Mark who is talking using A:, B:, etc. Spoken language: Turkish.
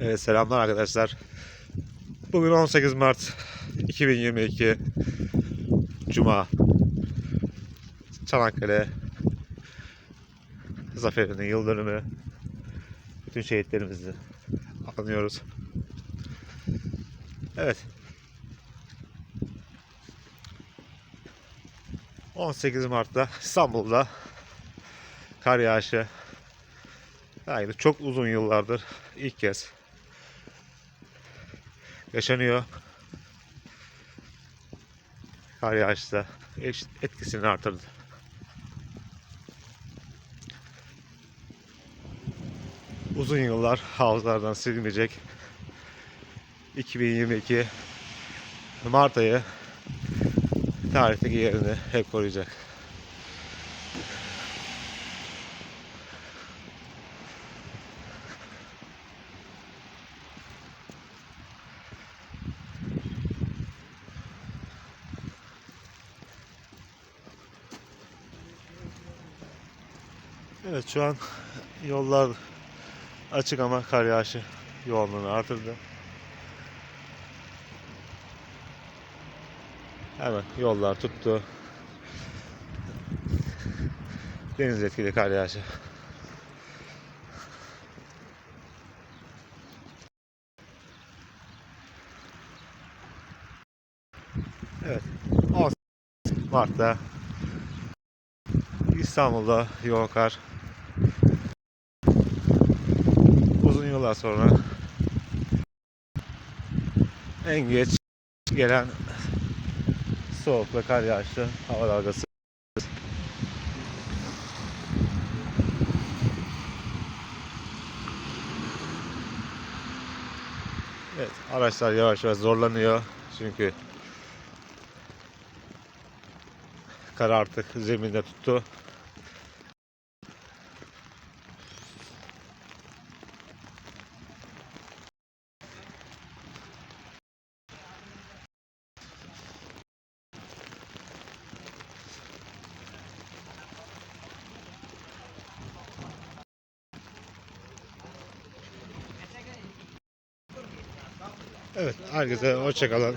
A: Evet selamlar arkadaşlar. Bugün 18 Mart 2022 Cuma. Çanakkale Zaferi'nin yıl dönümü. Bütün şehitlerimizi anıyoruz. Evet. 18 Mart'ta İstanbul'da kar yağışı yani çok uzun yıllardır ilk kez yaşanıyor. Kar yağışı da etkisini artırdı. Uzun yıllar havuzlardan silinmeyecek 2022 Mart ayı tarihteki yerini hep koruyacak. Evet şu an yollar açık ama kar yağışı yoğunluğunu artırdı. Hemen yollar tuttu. Deniz etkili kar yağışı. Evet. 10 Mart'ta İstanbul'da yoğun kar. Uzun yıllar sonra en geç gelen soğuk ve kar yağışlı hava dalgası. Evet, araçlar yavaş yavaş zorlanıyor çünkü kar artık zeminde tuttu. Evet, herkese hoşçakalın.